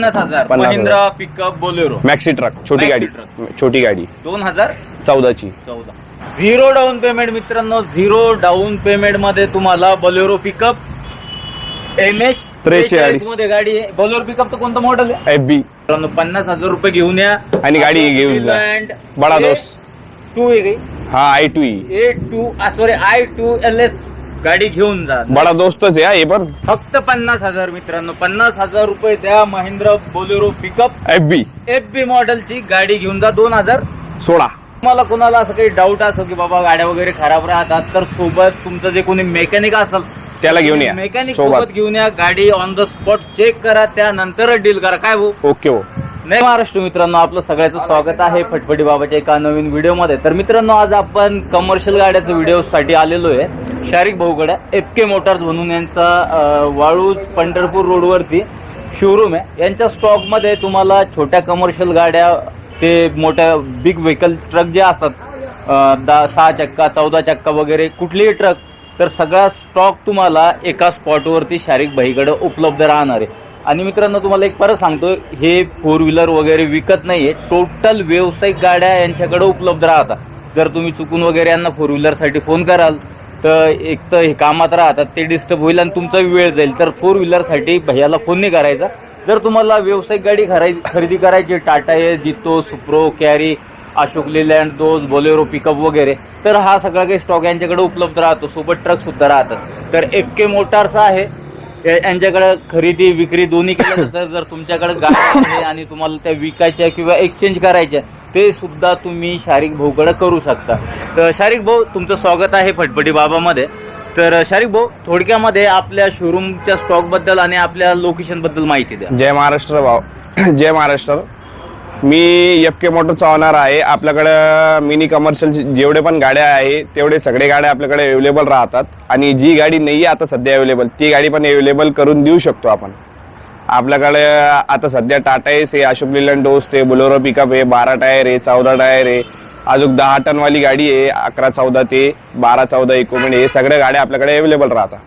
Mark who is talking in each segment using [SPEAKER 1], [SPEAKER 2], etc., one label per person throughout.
[SPEAKER 1] पन्नास हजार.
[SPEAKER 2] पन्नास
[SPEAKER 1] Mahindra pickup Bolero.
[SPEAKER 2] Maxi truck छोटी
[SPEAKER 1] Maxi
[SPEAKER 2] गाडी. छोटी गाडी.
[SPEAKER 1] दोन हजार
[SPEAKER 2] चौदाची.
[SPEAKER 1] चौदा. झिरो डाऊन पेमेंट मित्रांनो झिरो डाऊन पेमेंटमध्ये तुम्हाला बोलेरो पिकअप. एम एच
[SPEAKER 2] 43
[SPEAKER 1] मध्ये गाडी आहे. बोलेरो पिकअप कोणतं मॉडेल आहे?
[SPEAKER 2] एफ बी
[SPEAKER 1] मित्रांनो पन्नास हजार रुपये घेऊन या.
[SPEAKER 2] आणि गाडी घेऊन जा. बडा दोस्त.
[SPEAKER 1] टू
[SPEAKER 2] हा I two
[SPEAKER 1] A two sorry I two L S गाडी घेऊन जा.
[SPEAKER 2] बडा दोस्तच आहे हा, हे पण.
[SPEAKER 1] फक्त पन्नास हजार मित्रांनो पन्नास हजार रुपये द्या Mahindra Bolero pickup
[SPEAKER 2] F B
[SPEAKER 1] F B मॉडेलची गाडी घेऊन जा दोन हजार.
[SPEAKER 2] सोळा.
[SPEAKER 1] तुम्हाला कुणाला असं काही डाऊट असो की बाबा गाड्या वगैरे खराब राहतात तर सोबत तुमचं जे कोणी मेकॅनिक असेल
[SPEAKER 2] त्याला घेऊन या.
[SPEAKER 1] मेकॅनिक
[SPEAKER 2] सोबत.
[SPEAKER 1] सोबत घेऊन या गाडी ऑन द स्पॉट चेक करा त्यानंतरच डील करा. काय भाऊ?
[SPEAKER 2] ओके हो
[SPEAKER 1] नाही महाराष्ट्र मित्रांनो आपलं सगळ्याचं स्वागत आहे फटफटी बाबाच्या एका नवीन व्हिडिओमध्ये. तर मित्रांनो आज आपण कमर्शियल गाड्याच्या व्हिडिओसाठी आलेलो आहे. शारिक भाऊकडे एफ के मोटार्स म्हणून यांचा वाळूज पंढरपूर रोडवरती शोरूम आहे. यांच्या स्टॉकमध्ये तुम्हाला छोट्या कमर्शियल गाड्या ते मोठ्या बिग व्हेकल ट्रक जे असतात दहा सहा चक्का चौदा चक्का वगैरे कुठलीही ट्रक तर सगळा स्टॉक तुम्हाला एका स्पॉटवरती शारिक भाईकडे उपलब्ध राहणार आहे. आणि मित्रांनो तुम्हाला एक परत सांगतो हे फोर व्हीलर वगैरे विकत नाही आहे टोटल व्यावसायिक गाड्या यांच्याकडे उपलब्ध राहतात. जर तुम्ही चुकून वगैरे यांना फोर व्हीलरसाठी फोन कराल तर एक तर हे कामात राहतात ते डिस्टर्ब होईल आणि तुमचा वेळ जाईल. तर फोर व्हीलरसाठी भैयाला फोन नाही करायचा. जर तुम्हाला व्यावसायिक गाडी खराय खरेदी करायची Tata Ace Jeeto Supro Carry Ashok Leyland Dost Bolero pickup वगैरे तर हा सगळा काही स्टॉक यांच्याकडे उपलब्ध राहतो. सोबत ट्रकसुद्धा राहतात. तर एफ के मोटार्स आहे यांच्याकडे खरेदी विक्री दोन्ही केलं जातं जर तुमच्याकडे गाडी आहे आणि तुम्हाला त्या विकायच्या किंवा एक्सचेंज करायच्या ते सुद्धा तुम्ही शारिक भाऊकडे करू शकता. तर शारिक भाऊ तुमचं स्वागत आहे फटफटी बाबामध्ये. तर शारिक भाऊ थोडक्यामध्ये आपल्या शोरूमच्या स्टॉकबद्दल आणि आपल्या लोकेशनबद्दल माहिती द्या.
[SPEAKER 2] जय महाराष्ट्र भाऊ. जय महाराष्ट्र. मी एफ के मोटरचा ऑनर आहे. आपल्याकडं मिनी कमर्शियल जेवढे पण गाड्या आहे तेवढे सगळे गाड्या आपल्याकडे अवेलेबल राहतात. आणि जी गाडी नाही आहे आता सध्या अवेलेबल ती गाडी पण अवेलेबल करून देऊ शकतो आपण. आपल्याकडे आता सध्या टाटा एस आहे अशोक लिलन डोस आहे बोलोरो पिकअप आहे बारा टायर आहे चौदा टायर आहे. अजून दहा टनवाली गाडी आहे अकरा चौदा ते बारा चौदा एकोणीस हे सगळ्या गाड्या आपल्याकडे अवेलेबल राहतात.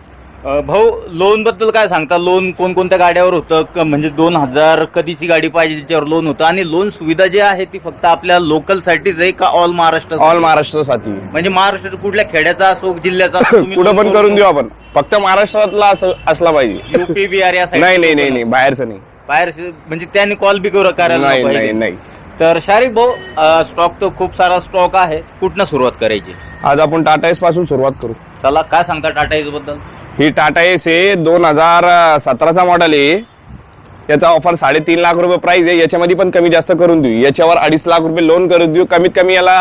[SPEAKER 1] भाऊ लोनबद्दल काय सांगता? लोन कोणकोणत्या गाड्यावर होतं? म्हणजे दोन हजार कधीची गाडी पाहिजे त्याच्यावर लोन होतं? आणि लोन सुविधा जी आहे ती फक्त आपल्या लोकल साठीच आहे का ऑल महाराष्ट्र
[SPEAKER 2] ऑल महाराष्ट्रासाठी.
[SPEAKER 1] म्हणजे महाराष्ट्र कुठल्या खेड्याचा असो जिल्ह्याचा असो, तुम्ही
[SPEAKER 2] कुठं पण करून देऊ आपण. फक्त महाराष्ट्रातला असं असला पाहिजे.
[SPEAKER 1] युपी बिहार या side
[SPEAKER 2] नाही नाही नाही. नाही बाहेरचं नाही.
[SPEAKER 1] बाहेर म्हणजे त्यांनी कॉल बी करू करायला
[SPEAKER 2] नाही
[SPEAKER 1] नको
[SPEAKER 2] नाही
[SPEAKER 1] तर शारिक भाऊ स्टॉक तर खूप सारा स्टॉक आहे. कुठनं सुरुवात करायची?
[SPEAKER 2] आज आपण टाटा एसपासून सुरुवात करू.
[SPEAKER 1] चला काय सांगता टाटा एसबद्दल?
[SPEAKER 2] ही टाटा एस आहे दोन हजार सतराचा मॉडेल आहे. याचा ऑफर साडेतीन लाख रुपये प्राइस आहे. याच्यामध्ये पण कमी जास्त करून देऊ. याच्यावर अडीच लाख रुपये लोन करून देऊ. कमीत कमी याला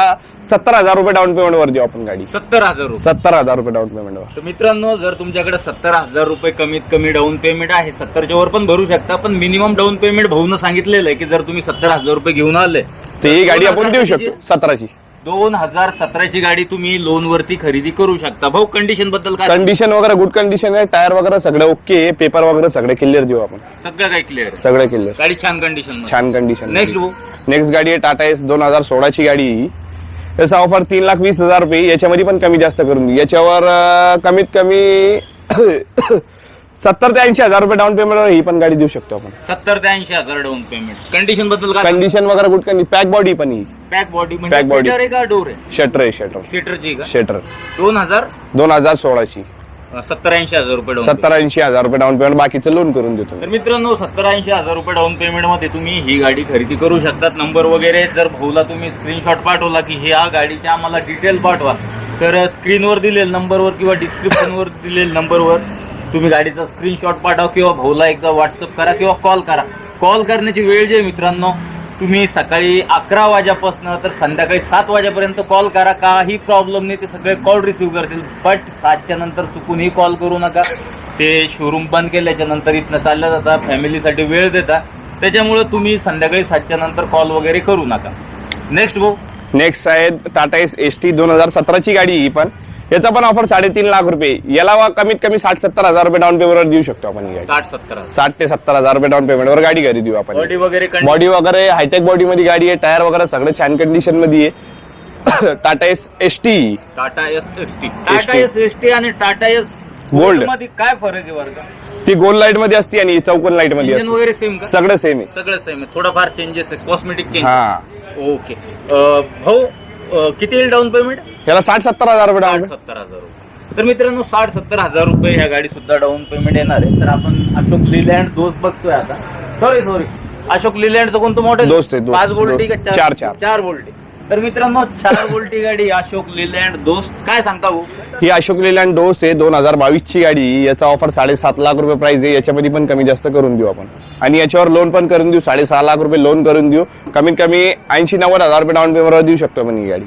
[SPEAKER 2] सत्तर हजार रुपये डाऊन पेमेंट वर देऊ आपण गाडी.
[SPEAKER 1] सत्तर हजार रुपये.
[SPEAKER 2] सत्तर हजार रुपये डाऊन पेमेंटवर
[SPEAKER 1] तर मित्रांनो जर तुमच्याकडे सत्तर हजार रुपये कमीत कमी डाऊन पेमेंट आहे सत्तरच्या वर पण भरू शकता पण मिनिमम डाऊन पेमेंट भाऊन सांगितलेलं आहे की जर तुम्ही सत्तर हजार रुपये घेऊन आले
[SPEAKER 2] तर ही गाडी आपण देऊ शकतो सतराची.
[SPEAKER 1] दोन हजार सतराची गाडी तुम्ही लोन वरती खरेदी करू शकता. भाऊ कंडिशनबद्दल काय
[SPEAKER 2] कंडिशन वगैरे गुड कंडिशन आहे. टायर वगैरे सगळं ओके पेपर वगैरे सगळे क्लिअर देऊ आपण.
[SPEAKER 1] सगळं काही क्लिअर
[SPEAKER 2] सगळं क्लिअर
[SPEAKER 1] गाडी छान कंडिशन
[SPEAKER 2] छान कंडिशन
[SPEAKER 1] नेक्स्ट भाऊ.
[SPEAKER 2] नेक्स्ट गाडी आहे टाटा एस दोन हजार सोळाची गाडी. आहे ही. याचा ऑफर तीन लाख वीस हजार रुपये. याच्यामध्ये पण कमी जास्त करून देऊ. याच्यावर अं, कमीत कमी सत्तर ते ऐंशी हजार रुपये डाऊन पेमेंटवर ही पण गाडी देऊ शकतो आपण.
[SPEAKER 1] सत्तर ते ऐंशी हजार डाऊन पेमेंट कंडिशनबद्दल काय
[SPEAKER 2] कंडिशन वगैरे गुड कंडिशन पॅक बॉडी पण ही.
[SPEAKER 1] Pack body
[SPEAKER 2] Pack body.
[SPEAKER 1] Seater आहे का डोर आहे?
[SPEAKER 2] शटर आहे शटर
[SPEAKER 1] सीटरची का?
[SPEAKER 2] शटर
[SPEAKER 1] दोन हजार?
[SPEAKER 2] दोन हजार सोळाची.
[SPEAKER 1] सत्तर ऐंशी हजार रुपये
[SPEAKER 2] सत्तर ऐंशी हजार रुपये डाऊन पेमेंट बाकीचं लोन करून देतो.
[SPEAKER 1] तर मित्रांनो सत्तर ऐंशी हजार रुपये डाऊन पेमेंटमध्ये तुम्ही ही गाडी खरेदी करू शकतात. नंबर वगैरे जर भाऊला तुम्ही स्क्रीनशॉट पाठवला की ह्या गाडीच्या आम्हाला डिटेल पाठवा. तर स्क्रीनवर दिलेल्या नंबरवर किंवा डिस्क्रिप्शनवर दिलेल्या नंबरवर तुम्ही गाडीचा स्क्रीनशॉट पाठवा किंवा भाऊला एकदा व्हॉट्सअप करा किंवा कॉल करा. कॉल करण्याची वेळ जे आहे मित्रांनो तुम्ही सकाळी अकरा वाजेपासून तर संध्याकाळी सात वाजेपर्यंत कॉल करा. काही प्रॉब्लेम नाही ते सगळे कॉल रिसिव्ह करतील. बट सातच्या नंतर चुकूनही कॉल करू नका. ते शोरूम बंद केल्याच्यानंतर इथनं चालल्या जाता फॅमिलीसाठी वेळ देता त्याच्यामुळे तुम्ही संध्याकाळी सातच्या नंतर कॉल वगैरे करू नका. नेक्स्ट भाऊ.
[SPEAKER 2] नेक्स्ट आहे टाटा एस एस टी दोन हजार सतराची गाडी ही पण. याचा पण ऑफर साडेतीन लाख रुपये. याला कमीत कमी साठ सत्तर हजार रुपये डाऊन पेमेंटवर देऊ शकतो आपण
[SPEAKER 1] साठ सत्तर
[SPEAKER 2] साठ ते सत्तर हजार रुपये डाऊन पेमेंटवर गाडी घरी देऊ आपण.
[SPEAKER 1] बॉडी वगैरे
[SPEAKER 2] बॉडी वगैरे हायटेक बॉडी मध्ये गाडी आहे टायर वगैरे सगळं छान कंडिशनमध्ये आहे. Tata S S T
[SPEAKER 1] Tata S S T Tata S S T आणि टाटा एस
[SPEAKER 2] Gold.
[SPEAKER 1] मध्ये काय फरक आहे
[SPEAKER 2] ती गोल लाइटमध्ये असते आणि चौकोन लाइटमध्ये
[SPEAKER 1] वगैरे सेम
[SPEAKER 2] सगळं सेम आहे.
[SPEAKER 1] सगळं सेम आहे. थोडाफार चेंजेस आहे. कॉस्मेटिक चेंज
[SPEAKER 2] हा.
[SPEAKER 1] ओके भाऊ अं, किती येईल डाऊन पेमेंट
[SPEAKER 2] याला साठ सत्तर हजार रुपये
[SPEAKER 1] साठ
[SPEAKER 2] डाऊन
[SPEAKER 1] सत्तर हजार रुपये. तर मित्रांनो साठ सत्तर हजार रुपये ह्या गाडी सुद्धा डाऊन पेमेंट येणार आहे. तर आपण अशोक लिलँड दोस्त बघतोय आता. सॉरी सॉरी अशोक लिलँडचं कोणतं मॉडेल
[SPEAKER 2] दोस्त आहे, दोस्त.
[SPEAKER 1] पाच बोल्टी का
[SPEAKER 2] दोस्त. चार, चार.
[SPEAKER 1] चार बोल्टी. तर मित्रांनो चार बोल्टी गाडी अशोक लिलँड दोस्त. काय सांगता भाऊ
[SPEAKER 2] ही अशोक लेलँड डोस आहे दोन हजार बावीस ची गाडी. याचा ऑफर साडेसात लाख रुपये प्राइस आहे. याच्यामध्ये पण कमी जास्त करून देऊ आपण. आणि याच्यावर लोन पण करून देऊ. साडेसहा लाख रुपये लोन करून देऊ. कमीत कमी ऐंशी नव्वद हजार रुपये डाऊन पेमेंटवर देऊ शकतो आपण ही गाडी.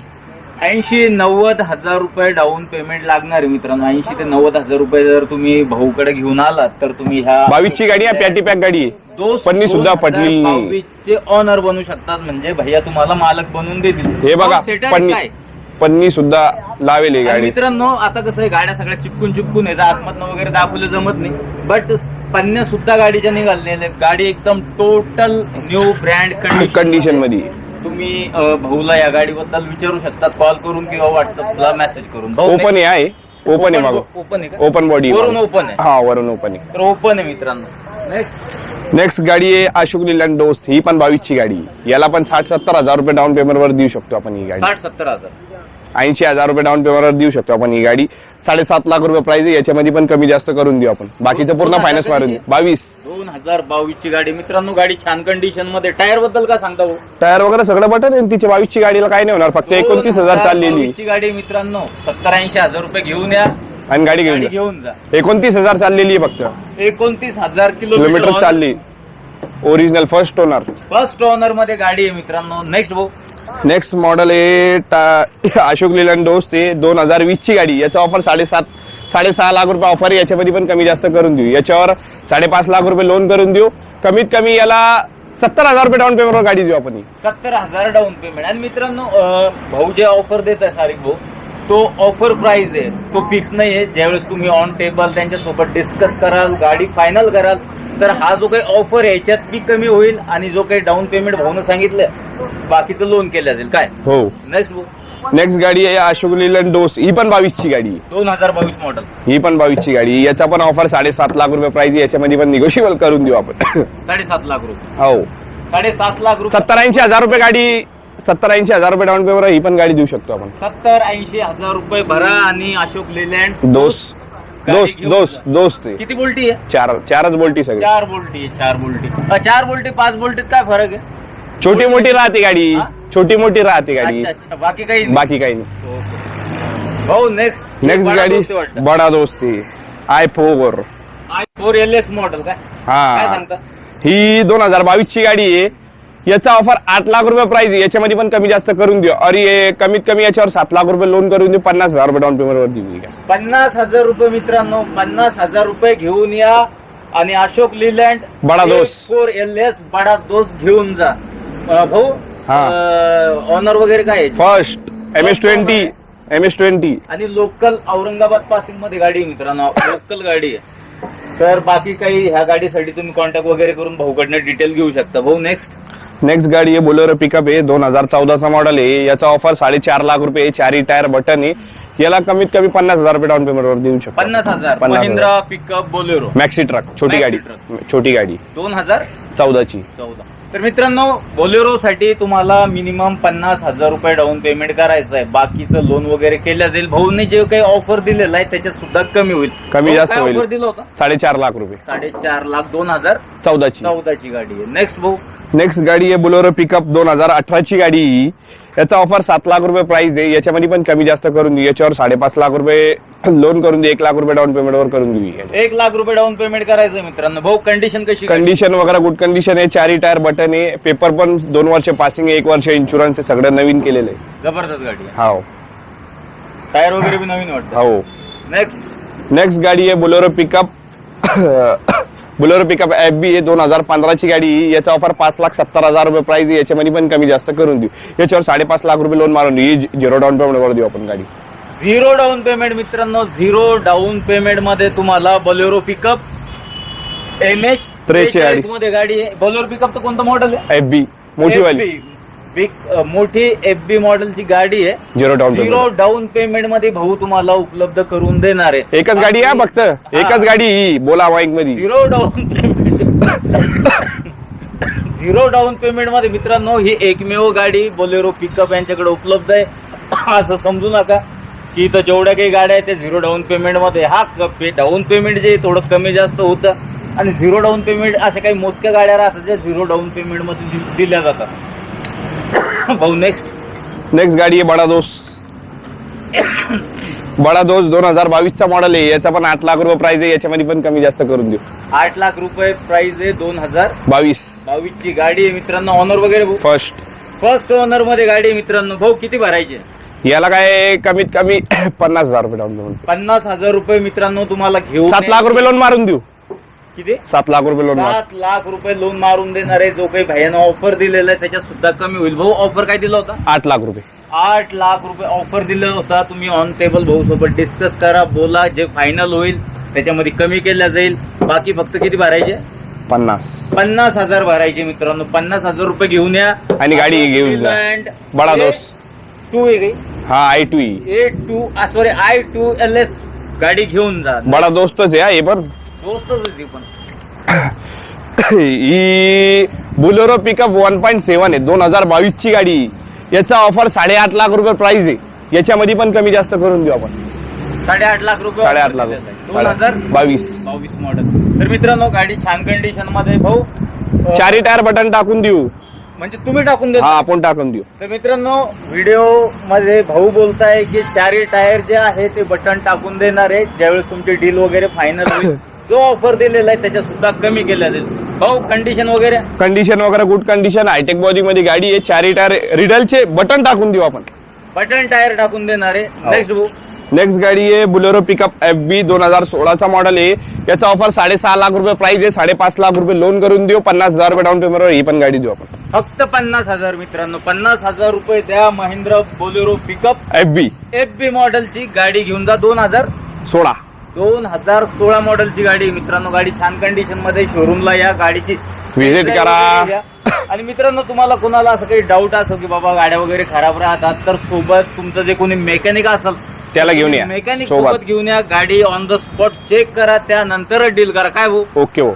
[SPEAKER 1] ऐंशी नव्वद हजार रुपये डाऊन पेमेंट लागणार आहे मित्रांनो. ऐंशी ते नव्वद हजार रुपये जर तुम्ही भाऊकडे घेऊन आलात तर तुम्ही ह्या
[SPEAKER 2] बावीस ची गाडी आहे पॅटी पॅक गाडी आहे. पन्नी सुद्धा नाही.
[SPEAKER 1] बावीसचे ऑनर बनू शकतात म्हणजे भैया तुम्हाला मालक बनवून देतील.
[SPEAKER 2] हे बघा पन्नी पन्नी सुद्धा लावेल गाडी.
[SPEAKER 1] मित्रांनो आता कसं आहे गाड्या सगळ्या चिपकून चिपकून येतात आतमधनं वगैरे दाखवलं जमत नाही. बट पन्न्या सुद्धा गाडीच्या निघालेल्या. गाडी एकदम टोटल न्यू ब्रँड
[SPEAKER 2] कंडिशनमध्ये.
[SPEAKER 1] तुम्ही भाऊला या गाडीबद्दल विचारू शकतात. कॉल करून किंवा व्हॉट्सअपला मेसेज करून.
[SPEAKER 2] ओपन आहे ओपन आहे मागो.
[SPEAKER 1] ओपन आहे
[SPEAKER 2] ओपन बॉडी
[SPEAKER 1] वरून ओपन आहे.
[SPEAKER 2] हा वरून ओपन आहे.
[SPEAKER 1] तर ओपन आहे मित्रांनो. नेक्स्ट
[SPEAKER 2] नेक्स्ट गाडी आहे अशोक लिलँड डोस. ही पण बावीस ची गाडी. याला पण साठ सत्तर हजार रुपये डाऊन पेमेंट वर देऊ शकतो आपण ही गाडी.
[SPEAKER 1] साठ सत्तर हजार.
[SPEAKER 2] ऐंशी हजार रुपये डाऊन पेमेंटवर देऊ शकतो आपण ही गाडी. साडेसात लाख रुपये प्राइस आहे. याच्यामध्ये पण कमी जास्त करून देऊ आपण. बाकीचं पूर्ण फायनान्स मारून देऊ. बावीस.
[SPEAKER 1] दोन हजार बावीस ची गाडी. मित्रांनो गाडी छान कंडिशनमध्ये. टायरबद्दल काय सांगता भाऊ
[SPEAKER 2] टायर वगैरे सगळं बटन आहे. तिच्या बावीस ची गाडीला काय नाही होणार. फक्त एकोणतीस हजार चाललेली
[SPEAKER 1] ची गाडी मित्रांनो सत्तर ऐंशी हजार रुपये घेऊन या.
[SPEAKER 2] आणि गाडी घेऊन
[SPEAKER 1] गाडी. घेऊन जा.
[SPEAKER 2] एकोणतीस हजार चाललेली आहे फक्त.
[SPEAKER 1] एकोणतीस हजार
[SPEAKER 2] किलोमीटर चालली. ओरिजिनल फर्स्ट ओनर
[SPEAKER 1] फर्स्ट ओनरमध्ये गाडी आहे मित्रांनो. नेक्स्ट भाऊ
[SPEAKER 2] नेक्स्ट मॉडेल आहे टा- अशोक लेलँड दोस्त आहे. दोन हजार वीस ची गाडी. याचा ऑफर साडेसात साडेसहा लाख रुपये ऑफर आहे. याच्यामध्ये पण कमी जास्त करून देऊ. याच्यावर साडेपाच लाख रुपये लोन करून देऊ. कमीत कमी याला सत्तर हजार रुपये डाऊन पेमेंटवर गाडी देऊ आपण ही.
[SPEAKER 1] सत्तर हजार डाऊन पेमेंट आणि मित्रांनो अं, भाऊ जे ऑफर देत आहे सारिक भाऊ तो ऑफर प्राइस आहे. तो फिक्स नाही आहे ज्यावेळेस तुम्ही ऑन टेबल त्यांच्यासोबत डिस्कस कराल गाडी फायनल कराल तर हा जो काही ऑफर आहे याच्यात बी कमी होईल आणि जो काही डाऊन पेमेंट भाऊनं सांगितलं बाकीचं लोन केलं जाईल काय?
[SPEAKER 2] हो.
[SPEAKER 1] नेक्स्ट
[SPEAKER 2] नेक्स्ट गाडी आहे अशोक लेलँड दोस्त. ही पण बावीस ची गाडी आहे.
[SPEAKER 1] दोन हजार बावीस मॉडेल
[SPEAKER 2] ही पण बावीस ची गाडी आहे. याचा पण ऑफर साडेसात लाख रुपये प्राइस याच्यामध्ये पण निगोशिएबल करून देऊ आपण.
[SPEAKER 1] साडेसात लाख रुपये.
[SPEAKER 2] हो.
[SPEAKER 1] साडेसात लाख रुपये.
[SPEAKER 2] सत्तर ऐंशी हजार रुपये गाडी सत्तर ऐंशी हजार रुपये डाऊन पेमेंट ही पण गाडी देऊ शकतो आपण.
[SPEAKER 1] सत्तर ऐंशी हजार रुपये भरा आणि अशोक लेलँड.
[SPEAKER 2] दोस्त
[SPEAKER 1] गाडी
[SPEAKER 2] दोस्त
[SPEAKER 1] घेऊन
[SPEAKER 2] दोस्त
[SPEAKER 1] जा.
[SPEAKER 2] दोस्त आहे.
[SPEAKER 1] किती बोलटी आहे?
[SPEAKER 2] चार चारच बोलटी सगळी.
[SPEAKER 1] चार बोलटी आहे चार बोलटी अ, चार बोलटी पाच बोलटीत काय फरक आहे?
[SPEAKER 2] छोटी मोठी राहते गाडी.
[SPEAKER 1] हा?
[SPEAKER 2] छोटी मोठी राहते गाडी.
[SPEAKER 1] अच्छा अच्छा बाकी काही नाही.
[SPEAKER 2] बाकी काही नाही.
[SPEAKER 1] ओके. भाऊ नेक्स्ट
[SPEAKER 2] नेक्स्ट गाडी बडा दोस्ती. I four
[SPEAKER 1] I four L S model काय? काय
[SPEAKER 2] हा
[SPEAKER 1] सांगता?
[SPEAKER 2] ही दोन हजार बावीस ची गाडी आहे. याचा ऑफर आठ लाख रुपये प्राइस आहे. याच्यामध्ये पण कमी जास्त करून देऊ. अरे कमीत कमी याच्यावर सात लाख रुपये लोन करून देऊ. पन्नास हजार रुपये डाऊन पेमेंट वर देऊ.
[SPEAKER 1] पन्नास हजार रुपये मित्रांनो पन्नास हजार रुपये घेऊन या. आणि अशोक लिलँड
[SPEAKER 2] बडा दोस्त.
[SPEAKER 1] फोर एल एस बडा दोस्त घेऊन जा. भाऊ. ऑनर वगैरे काय?
[SPEAKER 2] First M S twenty M S twenty
[SPEAKER 1] आणि लोकल औरंगाबाद पासिंगमध्ये गाडी आहे मित्रांनो. लोकल गाडी आहे. तर बाकी काही ह्या गाडीसाठी तुम्ही कॉन्टॅक्ट वगैरे करून भाऊकडनं डिटेल घेऊ शकता. भाऊ नेक्स्ट
[SPEAKER 2] नेक्स्ट गाडी आहे बोलेरो पिकअप आहे. दोन हजार चौदाचा मॉडेल आहे. याचा ऑफर साडेचार लाख रुपये. चारही टायर बटन आहे. याला कमीत कमी पन्नास हजार रुपये डाऊन पेमेंट वर देऊ शकतो.
[SPEAKER 1] पन्नास हजार.
[SPEAKER 2] पन्नास
[SPEAKER 1] Mahindra pickup Bolero.
[SPEAKER 2] Maxi truck छोटी गाडी. छोटी गाडी.
[SPEAKER 1] दोन हजार
[SPEAKER 2] चौदाची.
[SPEAKER 1] चौदा. तर मित्रांनो बोलेरो साठी तुम्हाला मिनिमम पन्नास हजार रुपये डाऊन पेमेंट करायचं आहे बाकीचं लोन वगैरे केलं जाईल. भाऊने जे काही ऑफर दिलेलं आहे त्याच्यात सुद्धा कमी होईल.
[SPEAKER 2] कमी
[SPEAKER 1] भाऊ,
[SPEAKER 2] जास्त
[SPEAKER 1] काय
[SPEAKER 2] होईल.
[SPEAKER 1] ऑफर दिला होता?
[SPEAKER 2] साडेचार लाख रुपये.
[SPEAKER 1] साडेचार लाख दोन हजार
[SPEAKER 2] चौदाची.
[SPEAKER 1] चौदाची गाडी आहे. नेक्स्ट भाऊ.
[SPEAKER 2] नेक्स्ट गाडी आहे बोलेरो पिकअप दोन हजार अठराची गाडी. ही. याचा ऑफर सात लाख रुपये प्राइस आहे. याच्यामध्ये पण कमी जास्त करून देऊ. याच्यावर साडेपाच लाख रुपये लोन करून देऊ. एक लाख रुपये डाऊन पेमेंट वर करून देऊ. ही.
[SPEAKER 1] एक लाख रुपये डाऊन पेमेंट करायचं मित्रांनो. भाऊ कंडिशन कशी
[SPEAKER 2] कंडिशन वगैरे गुड कंडिशन आहे. चारी टायर बटन आहे. पेपर पण दोन वर्ष पासिंग आहे. एक वर्ष इन्शुरन्स आहे. सगळं नवीन केलेलं आहे.
[SPEAKER 1] जबरदस्त गाडी
[SPEAKER 2] हो.
[SPEAKER 1] टायर वगैरे बी नवीन वाटतं.
[SPEAKER 2] हो.
[SPEAKER 1] नेक्स्ट
[SPEAKER 2] नेक्स्ट गाडी आहे Bolero pickup. Bolero pickup F B दोन हजार पंधराची गाडी. याचा ऑफर पाच लाख सत्तर हजार रुपये प्राइस आहे याच्यामध्ये पण कमी जास्त करून देऊ याच्यावर साडेपाच लाख रुपये लोन मारून देऊ ही झिरो डाऊन पेमेंटवर देऊ आपण गाडी
[SPEAKER 1] झिरो डाऊन पेमेंट मित्रांनो झिरो डाऊन पेमेंटमध्ये तुम्हाला बोलेरो पिकअप एम एच
[SPEAKER 2] त्रेचाळीस.
[SPEAKER 1] मध्ये गाडी आहे बोलेरो पिकअपचं कोणतं मॉडेल आहे
[SPEAKER 2] एफ बी मोठी वाली.
[SPEAKER 1] बिग मोठी एफ बी मॉडेलची गाडी आहे.
[SPEAKER 2] झिरो डाऊन
[SPEAKER 1] झिरो डाऊन पेमेंटमध्ये भाऊ तुम्हाला उपलब्ध करून देणार आहे.
[SPEAKER 2] एकच गाडी आहे फक्त. एकच गाडी ही. बोला माईकमध्ये.
[SPEAKER 1] Zero down payment zero down पेमेंटमध्ये मित्रांनो ही एकमेव गाडी बोलेरो पिकअप यांच्याकडे उपलब्ध आहे. असं समजू नका की इथं जेवढ्या काही गाड्या आहेत त्या झिरो डाऊन पेमेंटमध्ये. हा डाऊन पेमेंट जे थोडं कमी जास्त होतं. आणि झिरो डाऊन पेमेंट अशा काही मोजक्या गाड्या राहतात ज्या झिरो डाऊन पेमेंटमध्ये दि- दिल्या जातात. भाऊ नेक्स्ट
[SPEAKER 2] नेक्स्ट गाडी आहे बडा दोस्त बडा दोस्त दोन हजार बावीसचा मॉडेल आहे. याचा पण आठ लाख रुपये प्राइस आहे. याच्यामध्ये पण कमी जास्त करून देऊ.
[SPEAKER 1] आठ लाख रुपये प्राइस आहे दोन हजार
[SPEAKER 2] बावीस.
[SPEAKER 1] बावीस ची गाडी आहे मित्रांनो ऑनर वगैरे भाऊ.
[SPEAKER 2] फर्स्ट
[SPEAKER 1] फर्स्ट ओनरमध्ये गाडी आहे मित्रांनो. भाऊ किती भरायचे?
[SPEAKER 2] याला काय कमीत कमी पन्नास हजार रुपये डाऊन पेमेंट
[SPEAKER 1] पन्नास हजार रुपये मित्रांनो तुम्हाला घेऊ
[SPEAKER 2] सात लाख रुपये लोन मारून देऊ.
[SPEAKER 1] किती?
[SPEAKER 2] सात लाख रुपये लोन
[SPEAKER 1] सात लाख रुपये लोन मारून देणार आहे. जो काही भैयानं ऑफर दिलेला आहे त्याच्यात सुद्धा कमी होईल. भाऊ ऑफर काय दिला होता?
[SPEAKER 2] आठ लाख रुपये.
[SPEAKER 1] आठ लाख रुपये ऑफर दिला होता. तुम्ही ऑन टेबल भाऊ सोबत डिस्कस करा बोला. जे फायनल होईल त्याच्यामध्ये कमी केल्या जाईल. बाकी फक्त किती भरायचे?
[SPEAKER 2] पन्नास.
[SPEAKER 1] पन्नास हजार भरायचे मित्रांनो. पन्नास हजार रुपये घेऊन या.
[SPEAKER 2] आणि गाडी घेऊन जा. बडा दोस्त.
[SPEAKER 1] टू आहे
[SPEAKER 2] हा I two
[SPEAKER 1] A two sorry I two L S गाडी घेऊन जा.
[SPEAKER 2] बडा दोस्तच आहे हा, हे पण. ही Bolero pickup one point seven आहे दोन हजार बावीस ची गाडी. याचा ऑफर साडेआठ लाख रुपये प्राइस आहे. याच्यामध्ये पण कमी जास्त करून देऊ आपण.
[SPEAKER 1] साडेआठ लाख रुपये
[SPEAKER 2] साडेआठ लाख.
[SPEAKER 1] दोन हजार
[SPEAKER 2] बावीस.
[SPEAKER 1] बावीस मॉडेल तर मित्रांनो गाडी छान कंडिशनमध्ये भाऊ
[SPEAKER 2] चारी टायर बटन टाकून देऊ.
[SPEAKER 1] म्हणजे तुम्ही टाकून देता.
[SPEAKER 2] हा आपण टाकून देऊ.
[SPEAKER 1] तर मित्रांनो व्हिडिओमध्ये भाऊ बोलताय की चारी टायर जे आहे ते बटन टाकून देणार आहे. ज्यावेळेस तुमची डील वगैरे फायनल होईल जो ऑफर दिलेला आहे त्याच्या सुद्धा कमी केल्या जाईल. भाऊ कंडिशन वगैरे?
[SPEAKER 2] कंडिशन वगैरे गुड कंडिशन हायटेक बॉडी मध्ये गाडी आहे चारी टायर रिडलचे बटन टाकून देऊ आपण.
[SPEAKER 1] बटन टायर टाकून देणार आहे. नेक्स्ट भाऊ.
[SPEAKER 2] नेक्स्ट गाडी आहे बुलेरो पिकअप एफ बी दोन हजार सोळाचा मॉडेल आहे. याचा ऑफर साडेसहा लाख रुपये प्राइस आहे. साडेपाच लाख रुपये लोन करून देऊ. पन्नास हजार रुपये डाऊन पेमेंटवर ही पण गाडी देऊ आपण.
[SPEAKER 1] फक्त पन्नास हजार मित्रांनो. पन्नास हजार रुपये द्या Mahindra Bolero pickup
[SPEAKER 2] F B
[SPEAKER 1] F B मॉडेलची गाडी घेऊन जा दोन हजार
[SPEAKER 2] सोळा.
[SPEAKER 1] दोन हजार सोळा मॉडेलची गाडी. मित्रांनो गाडी छान कंडिशनमध्ये शोरूमला या. गाडीची
[SPEAKER 2] Visit करा.
[SPEAKER 1] आणि मित्रांनो तुम्हाला कोणाला असं काही डाऊट असो की बाबा गाड्या वगैरे खराब राहतात तर सोबत तुमचं जे कोणी मेकॅनिक असेल
[SPEAKER 2] त्याला घेऊन या.
[SPEAKER 1] मेकॅनिक सोबत. घेऊन या. गाडी ऑन द स्पॉट चेक करा. त्यानंतर डील करा. काय भाऊ?
[SPEAKER 2] ओके हो